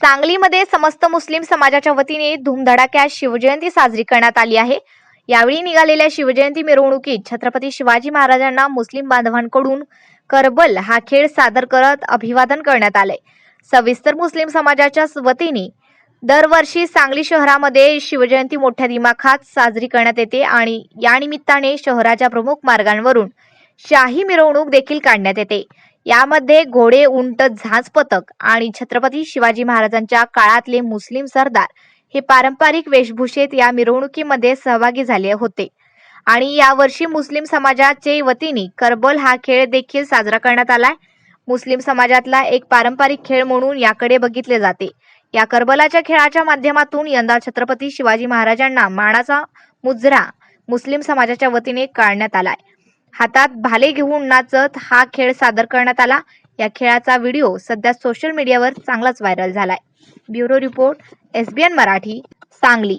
सांगलीमध्ये समस्त मुस्लिम समाजाच्या वतीने धूमधडाक्यात शिवजयंती साजरी करण्यात आली आहे. यावेळी निघालेल्या शिवजयंती मिरवणुकीत छत्रपती शिवाजी महाराजांना मुस्लिम बांधवांकडून करबल हा खेळ सादर करत अभिवादन करण्यात आले. सविस्तर मुस्लिम समाजाच्या वतीने दरवर्षी सांगली शहरामध्ये शिवजयंती मोठ्या दिमाखात साजरी करण्यात येते आणि यानिमित्ताने शहराच्या प्रमुख मार्गांवरून शाही मिरवणूक देखील काढण्यात येते. यामध्ये घोडे उंट झांज पथक आणि छत्रपती शिवाजी महाराजांच्या काळातले मुस्लिम सरदार हे पारंपरिक वेशभूषेत या मिरवणुकीमध्ये सहभागी झाले होते. आणि यावर्षी मुस्लिम समाजाचे वतीने करबल हा खेळ देखील साजरा करण्यात आलाय. मुस्लिम समाजातला एक पारंपरिक खेळ म्हणून याकडे बघितले जाते. या करबलाच्या खेळाच्या माध्यमातून यंदा छत्रपती शिवाजी महाराजांना मानाचा मुजरा मुस्लिम समाजाच्या वतीने काढण्यात आलाय. हातात भाले घेऊन नाचत हा खेळ सादर करण्यात आला. या खेळाचा व्हिडिओ सध्या सोशल मीडियावर चांगलाच व्हायरल झालाय. Bureau report SBN Marathi Sangli.